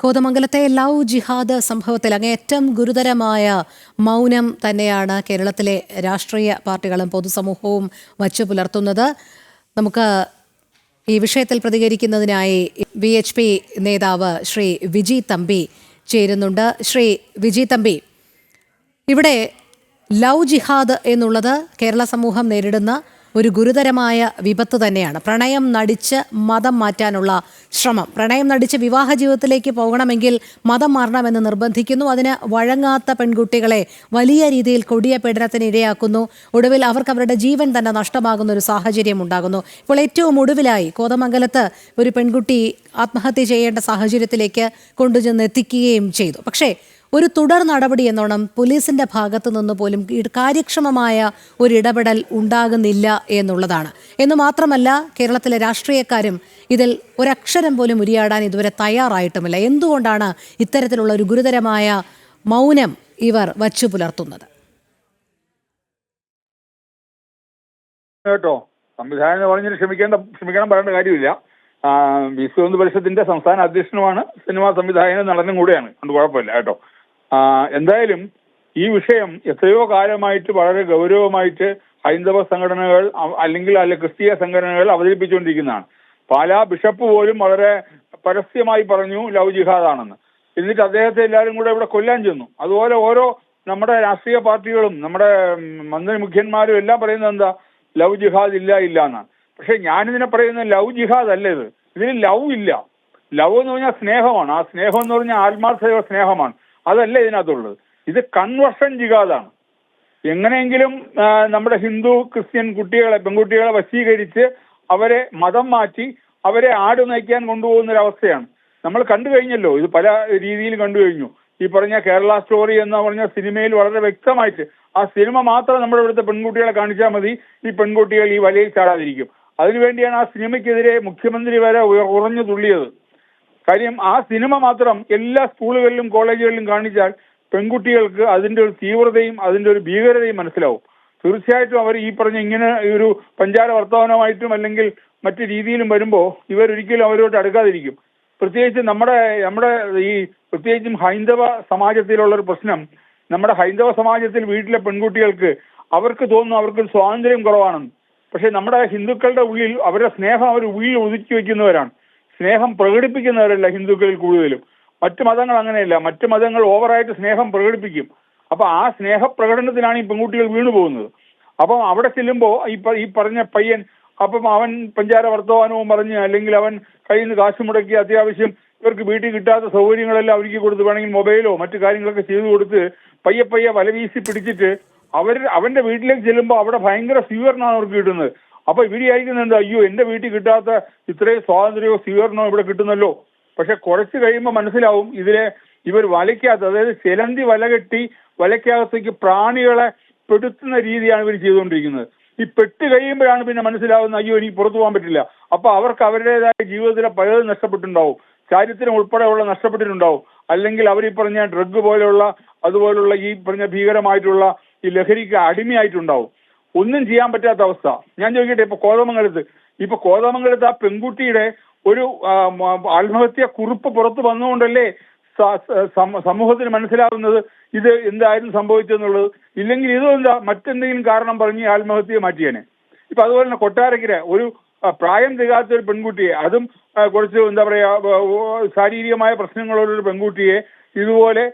കോതമംഗലത്തെ love ജിഹാദ് സംഭവത്തിൽ ഏറ്റവും ഗുരുതരമായ മൗനം തന്നെയാണ് കേരളത്തിലെ രാഷ്ട്രീയ പാർട്ടികളും പൊതുസമൂഹവും വച്ചു പുലർത്തുന്നത്. നമുക്ക് ഈ വിഷയത്തിൽ പ്രതികരിക്കുന്നതിനായി വി എച്ച് പി നേതാവ് ശ്രീ വിജി തമ്പി ചേരുന്നുണ്ട്. ശ്രീ വിജി തമ്പി ഇവിടെ ലവ് ജിഹാദ് എന്നുള്ളത് കേരള സമൂഹം നേരിടുന്ന ഒരു ഗുരുതരമായ വിപത്ത് തന്നെയാണ്. പ്രണയം നടിച്ച് മതം മാറ്റാനുള്ള ശ്രമം. പ്രണയം നടിച്ച് വിവാഹ ജീവിതത്തിലേക്ക് പോകണമെങ്കിൽ മതം മാറണമെന്ന് നിർബന്ധിക്കുന്നു. അതിന് വഴങ്ങാത്ത പെൺകുട്ടികളെ വലിയ രീതിയിൽ കൊടിയ പീഡനത്തിന് ഇരയാക്കുന്നു. ഒടുവിൽ അവർക്ക് അവരുടെ ജീവൻ തന്നെ നഷ്ടമാകുന്ന ഒരു സാഹചര്യം ഉണ്ടാകുന്നു. ഇപ്പോൾ ഏറ്റവും ഒടുവിലായി കോതമംഗലത്ത് ഒരു പെൺകുട്ടി ആത്മഹത്യ ചെയ്യേണ്ട സാഹചര്യത്തിലേക്ക് കൊണ്ടുചെന്ന് എത്തിക്കുകയും ചെയ്തു. പക്ഷേ ഒരു തുടർ നടപടി എന്നോണം പോലീസിന്റെ ഭാഗത്തു നിന്ന് പോലും കാര്യക്ഷമമായ ഒരു ഇടപെടൽ ഉണ്ടാകുന്നില്ല എന്നുള്ളതാണ്. എന്ന് മാത്രമല്ല കേരളത്തിലെ രാഷ്ട്രീയക്കാരും ഇതിൽ ഒരക്ഷരം പോലും ഉരിയാടാൻ ഇതുവരെ തയ്യാറായിട്ടുമില്ല. എന്തുകൊണ്ടാണ് ഇത്തരത്തിലുള്ള ഒരു ഗുരുതരമായ മൗനം ഇവർ വച്ചു പുലർത്തുന്നത്? കേട്ടോ സംവിധാനം പറഞ്ഞാൽ ക്ഷമിക്കേണ്ട ക്ഷമിക്കണം പറയേണ്ട കാര്യമില്ല. വിശ്വ വിശ്വഹിന്ദു പരിഷത്തിന്റെ സംസ്ഥാന അധ്യക്ഷനുമാണ് സിനിമാ സംവിധായകനും നടനും കൂടെയാണ്. അതുകൊണ്ട് കുഴപ്പമില്ല കേട്ടോ. എന്തായാലും ഈ വിഷയം എത്രയോ കാലമായിട്ട് വളരെ ഗൗരവമായിട്ട് ഹൈന്ദവ സംഘടനകൾ അല്ലെങ്കിൽ അല്ല ക്രിസ്തീയ സംഘടനകൾ അവതരിപ്പിച്ചുകൊണ്ടിരിക്കുന്നതാണ്. പാലാ ബിഷപ്പ് പോലും വളരെ പരസ്യമായി പറഞ്ഞു ലവ് ജിഹാദാണെന്ന്. എന്നിട്ട് അദ്ദേഹത്തെ എല്ലാവരും കൂടെ ഇവിടെ കൊല്ലാൻ ചെന്നു. അതുപോലെ ഓരോ നമ്മുടെ രാഷ്ട്രീയ പാർട്ടികളും നമ്മുടെ മന്ത്രി മുഖ്യന്മാരും എല്ലാം പറയുന്നത് എന്താ? ലവ് ജിഹാദ് ഇല്ല ഇല്ല എന്നാണ്. പക്ഷെ ഞാനിതിനെ പറയുന്നത് ലവ് ജിഹാദ് അല്ല ഇത്. ഇതിന് ലവ് ഇല്ല. ലവ് എന്ന് പറഞ്ഞാൽ സ്നേഹമാണ്. ആ സ്നേഹം എന്ന് പറഞ്ഞാൽ ആത്മാർത്ഥ സ്നേഹമാണ്. അതല്ല ഇതിനകത്തുള്ളത്. ഇത് കൺവർഷൻ ജിഹാദാണ്. എങ്ങനെയെങ്കിലും നമ്മുടെ ഹിന്ദു ക്രിസ്ത്യൻ കുട്ടികളെ പെൺകുട്ടികളെ വശീകരിച്ച് അവരെ മതം മാറ്റി അവരെ ആട് നയിക്കാൻ കൊണ്ടുപോകുന്ന ഒരു അവസ്ഥയാണ് നമ്മൾ കണ്ടു കഴിഞ്ഞല്ലോ ഇത് പല രീതിയിൽ കണ്ടു കഴിഞ്ഞു. ഈ പറഞ്ഞ കേരള സ്റ്റോറി എന്ന് പറഞ്ഞ സിനിമയിൽ വളരെ വ്യക്തമായിട്ട് ആ സിനിമ മാത്രം നമ്മുടെ ഇവിടുത്തെ പെൺകുട്ടികളെ കാണിച്ചാൽ മതി ഈ പെൺകുട്ടികൾ ഈ വലയിൽ ചാടാതിരിക്കും. അതിനുവേണ്ടിയാണ് ആ സിനിമയ്ക്കെതിരെ മുഖ്യമന്ത്രി വരെ ഉറഞ്ഞു തുള്ളിയത്. കാര്യം ആ സിനിമ മാത്രം എല്ലാ സ്കൂളുകളിലും കോളേജുകളിലും കാണിച്ചാൽ പെൺകുട്ടികൾക്ക് അതിന്റെ ഒരു തീവ്രതയും അതിന്റെ ഒരു ഭീകരതയും മനസ്സിലാവും. തീർച്ചയായിട്ടും അവർ ഈ പറഞ്ഞ ഇങ്ങനെ ഒരു പഞ്ചാര വർത്തമാനമായിട്ടും അല്ലെങ്കിൽ മറ്റു രീതിയിലും വരുമ്പോൾ ഇവരൊരിക്കലും അവരോട് അടുക്കാതിരിക്കും. പ്രത്യേകിച്ച് നമ്മുടെ നമ്മുടെ ഈ പ്രത്യേകിച്ചും ഹൈന്ദവ സമാജത്തിലുള്ള ഒരു പ്രശ്നം നമ്മുടെ ഹൈന്ദവ സമാജത്തിൽ വീട്ടിലെ പെൺകുട്ടികൾക്ക് അവർക്ക് തോന്നുന്നു അവർക്ക് സ്വാതന്ത്ര്യം കുറവാണെന്ന്. പക്ഷെ നമ്മുടെ ഹിന്ദുക്കളുടെ ഉള്ളിൽ അവരുടെ സ്നേഹം അവർ ഉള്ളിൽ ഒതുക്കി വെക്കുന്നവരാണ് സ്നേഹം പ്രകടിപ്പിക്കുന്നവരല്ല ഹിന്ദുക്കളിൽ കൂടുതലും. മറ്റു മതങ്ങൾ അങ്ങനെയല്ല. മറ്റു മതങ്ങൾ ഓവറായിട്ട് സ്നേഹം പ്രകടിപ്പിക്കും. അപ്പൊ ആ സ്നേഹപ്രകടനത്തിലാണ് ഈ പെൺകുട്ടികൾ വീണു പോകുന്നത്. അപ്പം അവിടെ ചെല്ലുമ്പോൾ ഈ പറഞ്ഞ പയ്യൻ അപ്പം അവൻ പഞ്ചാര വർത്തമാനവും പറഞ്ഞ് അല്ലെങ്കിൽ അവൻ കയ്യിൽ നിന്ന് കാശ് മുടക്കി അത്യാവശ്യം ഇവർക്ക് വീട്ടിൽ കിട്ടാത്ത സൗകര്യങ്ങളെല്ലാം ഒരുക്കി കൊടുത്ത് വേണമെങ്കിൽ മൊബൈലോ മറ്റു കാര്യങ്ങളൊക്കെ ചെയ്തു കൊടുത്ത് പയ്യെ പയ്യെ വല വീശി പിടിച്ചിട്ട് അവർ അവന്റെ വീട്ടിലേക്ക് ചെല്ലുമ്പോൾ അവിടെ ഭയങ്കര സ്വീകരണമാണ് അവർക്ക് കിട്ടുന്നത്. അപ്പൊ ഇവിടെ ആയിരിക്കുന്നത് എന്താ അയ്യോ എന്റെ വീട്ടിൽ കിട്ടാത്ത ഇത്രയും സ്വാതന്ത്ര്യമോ സ്വീകരണമോ ഇവിടെ കിട്ടുന്നല്ലോ. പക്ഷെ കുറച്ച് കഴിയുമ്പോൾ മനസ്സിലാവും ഇതിലെ ഇവർ വലയ്ക്കകത്ത് അതായത് ചിലന്തി വല കെട്ടി വലയ്ക്കകത്തേക്ക് പ്രാണികളെ പെടുത്തുന്ന രീതിയാണ് ഇവർ ചെയ്തുകൊണ്ടിരിക്കുന്നത്. ഈ പെട്ട് കഴിയുമ്പോഴാണ് പിന്നെ മനസ്സിലാവുന്ന അയ്യോ എനിക്ക് പുറത്തു പോകാൻ പറ്റില്ല. അപ്പൊ അവർക്ക് അവരുടേതായ ജീവിതത്തിലെ പലതും നഷ്ടപ്പെട്ടിട്ടുണ്ടാവും. ചാരിത്രം ഉൾപ്പെടെയുള്ള നഷ്ടപ്പെട്ടിട്ടുണ്ടാവും. അല്ലെങ്കിൽ അവർ ഈ പറഞ്ഞ ഡ്രഗ് പോലെയുള്ള അതുപോലുള്ള ഈ പറഞ്ഞ ഭീകരമായിട്ടുള്ള ഈ ലഹരിക്ക് അടിമയായിട്ടുണ്ടാവും. ഒന്നും ചെയ്യാൻ പറ്റാത്ത അവസ്ഥ. ഞാൻ ചോദിക്കട്ടെ ഇപ്പൊ കോതമംഗലത്ത് ഇപ്പൊ കോതമംഗലത്ത് ആ പെൺകുട്ടിയുടെ ഒരു ആത്മഹത്യ കുറിപ്പ് പുറത്തു വന്നുകൊണ്ടല്ലേ സമൂഹത്തിന് മനസ്സിലാവുന്നത് ഇത് എന്തായിരുന്നു സംഭവിച്ചെന്നുള്ളത് ഇല്ലെങ്കിൽ ഇതും എന്താ മറ്റെന്തെങ്കിലും കാരണം പറഞ്ഞ് ആത്മഹത്യ ആത്മഹത്യയെ മാറ്റിയേനെ? ഇപ്പൊ അതുപോലെ തന്നെ കൊട്ടാരക്കര ഒരു പ്രായം തികാത്ത ഒരു പെൺകുട്ടിയെ അതും കുറച്ച് എന്താ പറയാ ശാരീരികമായ പ്രശ്നങ്ങളുള്ള ഒരു പെൺകുട്ടിയെ ഇതുപോലെ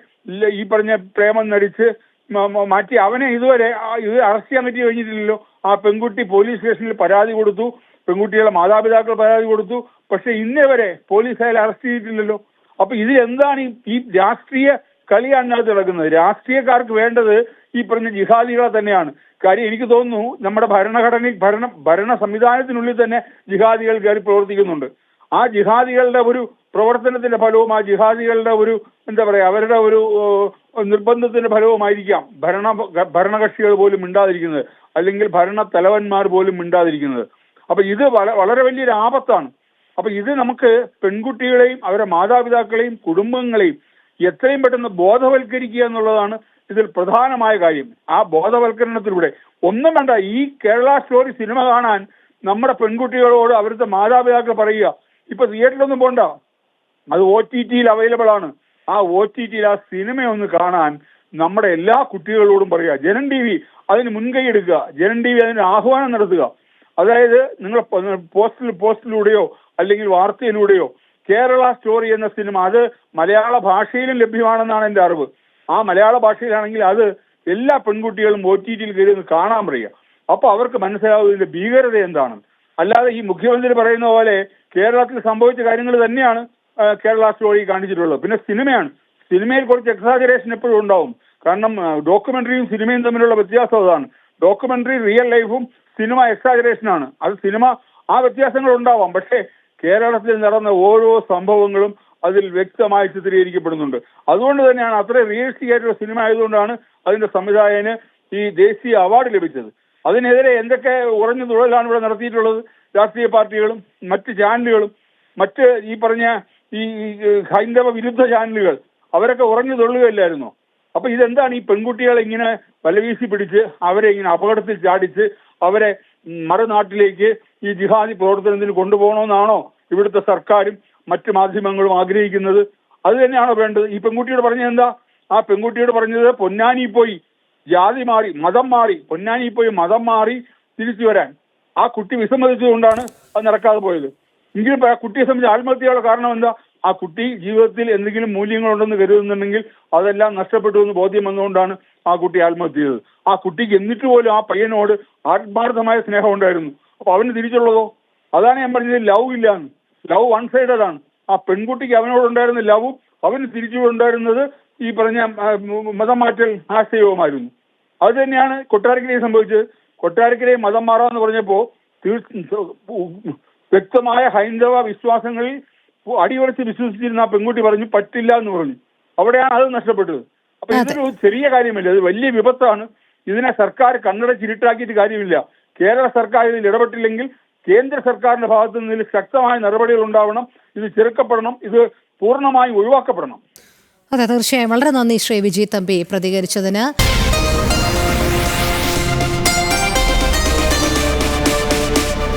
ഈ പറഞ്ഞ പ്രേമം നടിച്ച് മാറ്റി അവനെ ഇതുവരെ ഇത് അറസ്റ്റ് ചെയ്യാൻ പറ്റി കഴിഞ്ഞിട്ടില്ലല്ലോ. ആ പെൺകുട്ടി പോലീസ് സ്റ്റേഷനിൽ പരാതി കൊടുത്തു. പെൺകുട്ടികളുടെ മാതാപിതാക്കൾ പരാതി കൊടുത്തു. പക്ഷെ ഇന്നേ വരെ പോലീസ് അയാൾ അറസ്റ്റ് ചെയ്തിട്ടില്ലല്ലോ. അപ്പൊ ഇതിൽ എന്താണ് ഈ- രാഷ്ട്രീയ കളിയാണ് അത് നടക്കുന്നത്? രാഷ്ട്രീയക്കാർക്ക് വേണ്ടത് ഈ പറഞ്ഞ ജിഹാദികളെ തന്നെയാണ്. കാര്യം എനിക്ക് തോന്നുന്നു നമ്മുടെ ഭരണഘടന ഭരണ ഭരണ സംവിധാനത്തിനുള്ളിൽ തന്നെ ജിഹാദികൾ കയറി പ്രവർത്തിക്കുന്നുണ്ട്. ആ ജിഹാദികളുടെ ഒരു പ്രവർത്തനത്തിന്റെ ഫലവും ആ ജിഹാദികളുടെ ഒരു എന്താ പറയാ അവരുടെ ഒരു നിർബന്ധത്തിന്റെ ഫലവുമായിരിക്കാം. ഭരണ ഭരണകക്ഷികൾ പോലും മിണ്ടാതിരിക്കുന്നത്. അല്ലെങ്കിൽ ഭരണ തലവന്മാർ പോലും മിണ്ടാതിരിക്കുന്നത്. അപ്പൊ ഇത് വളരെ വലിയൊരു ആപത്താണ്. അപ്പൊ ഇത് നമുക്ക് പെൺകുട്ടികളെയും അവരുടെ മാതാപിതാക്കളെയും കുടുംബങ്ങളെയും എത്രയും പെട്ടെന്ന് ബോധവൽക്കരിക്കുക എന്നുള്ളതാണ് ഇതിൽ പ്രധാനമായ കാര്യം. ആ ബോധവൽക്കരണത്തിലൂടെ ഒന്നും വേണ്ട ഈ കേരള സ്റ്റോറി സിനിമ കാണാൻ നമ്മുടെ പെൺകുട്ടികളോട് അവരുടെ മാതാപിതാക്കൾ പറയുക ഇപ്പൊ തിയേറ്ററിലൊന്നും പോണ്ട. അത് ഒ ടി ടിയിൽ അവൈലബിൾ ആണ്. ആ ഒ ടി ടിയിൽ ആ സിനിമ ഒന്ന് കാണാൻ നമ്മുടെ എല്ലാ കുട്ടികളോടും പറയുക ജനൻ ടി വി അതിന് മുൻകൈ എടുക്കുക ജനൻ ടി വി അതിന് ആഹ്വാനം നടത്തുക. അതായത് നിങ്ങൾ പോസ്റ്റിൽ പോസ്റ്റിലൂടെയോ അല്ലെങ്കിൽ വാർത്തയിലൂടെയോ കേരള സ്റ്റോറി എന്ന സിനിമ അത് മലയാള ഭാഷയിലും ലഭ്യമാണെന്നാണ് എന്റെ അറിവ്. ആ മലയാള ഭാഷയിലാണെങ്കിൽ അത് എല്ലാ പെൺകുട്ടികളും ഒ ടി ടിയിൽ കയറി കാണാൻ പറയുക. അപ്പോൾ അവർക്ക് മനസ്സിലാവും ഇതിന്റെ ഭീകരത എന്താണ്. അല്ലാതെ ഈ മുഖ്യമന്ത്രി പറയുന്ന പോലെ കേരളത്തിൽ സംഭവിച്ച കാര്യങ്ങൾ തന്നെയാണ്. കേരള സ്റ്റോറി കാണിച്ചിട്ടുള്ളത്. പിന്നെ സിനിമയാണ്. സിനിമയിൽ കുറച്ച് എക്സാജറേഷൻ എപ്പോഴും ഉണ്ടാവും. കാരണം ഡോക്യുമെന്ററിയും സിനിമയും തമ്മിലുള്ള വ്യത്യാസം അതാണ്. ഡോക്യുമെന്ററി റിയൽ ലൈഫും സിനിമ എക്സാജറേഷൻ ആണ്. അത് സിനിമ ആ വ്യത്യാസങ്ങൾ ഉണ്ടാവാം. പക്ഷേ കേരളത്തിൽ നടന്ന ഓരോ സംഭവങ്ങളും അതിൽ വ്യക്തമായി ചിത്രീകരിക്കപ്പെടുന്നുണ്ട്. അതുകൊണ്ട് തന്നെയാണ് അത്ര റിയലിസ്റ്റിക് ആയിട്ടുള്ള സിനിമ ആയതുകൊണ്ടാണ് അതിന്റെ സംവിധായകന് ഈ ദേശീയ അവാർഡ് ലഭിച്ചത്. അതിനെതിരെ എന്തൊക്കെ ഉറഞ്ഞ തുഴലാണ് ഇവിടെ നടത്തിയിട്ടുള്ളത്? രാഷ്ട്രീയ പാർട്ടികളും മറ്റ് ചാനലുകളും മറ്റ് ഈ പറഞ്ഞ ഈ ഹൈന്ദവ വിരുദ്ധ ചാനലുകൾ അവരൊക്കെ ഉറഞ്ഞു തുള്ളുകയല്ലായിരുന്നോ? അപ്പൊ ഇതെന്താണ് ഈ പെൺകുട്ടികളെ ഇങ്ങനെ വലവീശി പിടിച്ച് അവരെ ഇങ്ങനെ അപകടത്തിൽ ചാടിച്ച് അവരെ മറുനാട്ടിലേക്ക് ഈ ജിഹാദി പ്രവർത്തനത്തിന് കൊണ്ടുപോകണമെന്നാണോ ഇവിടുത്തെ സർക്കാരും മറ്റു മാധ്യമങ്ങളും ആഗ്രഹിക്കുന്നത്? അത് തന്നെയാണോ വേണ്ടത്? ഈ പെൺകുട്ടിയോട് പറഞ്ഞത് എന്താ? ആ പെൺകുട്ടിയോട് പറഞ്ഞത് പൊന്നാനി പോയി ജാതി മാറി മതം മാറി പൊന്നാനി പോയി മതം മാറി തിരിച്ചു വരാൻ. ആ കുട്ടി വിസമ്മതിച്ചതുകൊണ്ടാണ് അത് നടക്കാതെ പോയത്. ഇപ്പൊ ആ കുട്ടിയെ സംബന്ധിച്ച് ആത്മഹത്യയുടെ കാരണം എന്താ? ആ കുട്ടി ജീവിതത്തിൽ എന്തെങ്കിലും മൂല്യങ്ങളുണ്ടെന്ന് കരുതുന്നുണ്ടെങ്കിൽ അതെല്ലാം നഷ്ടപ്പെട്ടു എന്ന് ബോധ്യം വന്നുകൊണ്ടാണ് ആ കുട്ടി ആത്മഹത്യ ചെയ്തത്. ആ കുട്ടിക്ക് എന്നിട്ട് പോലും ആ പയ്യനോട് ആത്മാർത്ഥമായ സ്നേഹം ഉണ്ടായിരുന്നു. അപ്പൊ അവന് തിരിച്ചുള്ളതോ? അതാണ് ഞാൻ പറഞ്ഞത് ലവ് ഇല്ലാന്ന്. ലവ് വൺ സൈഡഡ് ആണ്. ആ പെൺകുട്ടിക്ക് അവനോടുണ്ടായിരുന്ന ലവും അവന് തിരിച്ചു ഉണ്ടായിരുന്നത് ഈ പറഞ്ഞ മതം മാറ്റൽ ആശയവുമായിരുന്നു. അത് തന്നെയാണ് കൊട്ടാരക്കരയെ സംഭവിച്ചത്. കൊട്ടാരക്കരയെ മതം മാറാമെന്ന് പറഞ്ഞപ്പോ തീർ- വ്യക്തമായ ഹൈന്ദവ വിശ്വാസങ്ങളിൽ അടിയുറച്ച് വിശ്വസിച്ചിരുന്ന ആ പെൺകുട്ടി പറഞ്ഞു പറ്റില്ല എന്ന് പറഞ്ഞു. അവിടെയാണ് അത് നഷ്ടപ്പെട്ടത്. അപ്പൊ ഇതൊരു ചെറിയ കാര്യമല്ല? ഇത് വലിയ വിപത്താണ്. ഇതിനെ സർക്കാർ കണ്ണട ചിരിട്ടാക്കിയിട്ട് കാര്യമില്ല. കേരള സർക്കാർ ഇതിൽ ഇടപെട്ടില്ലെങ്കിൽ കേന്ദ്ര സർക്കാരിന്റെ ഭാഗത്തു നിന്ന് ശക്തമായ നടപടികൾ ഉണ്ടാവണം. ഇത് ചെറുക്കപ്പെടണം. ഇത് പൂർണമായും ഒഴിവാക്കപ്പെടണം. അതെ തീർച്ചയായും. വളരെ നന്ദി ശ്രീ വിജയ് തമ്പി പ്രതികരിച്ചതിന്.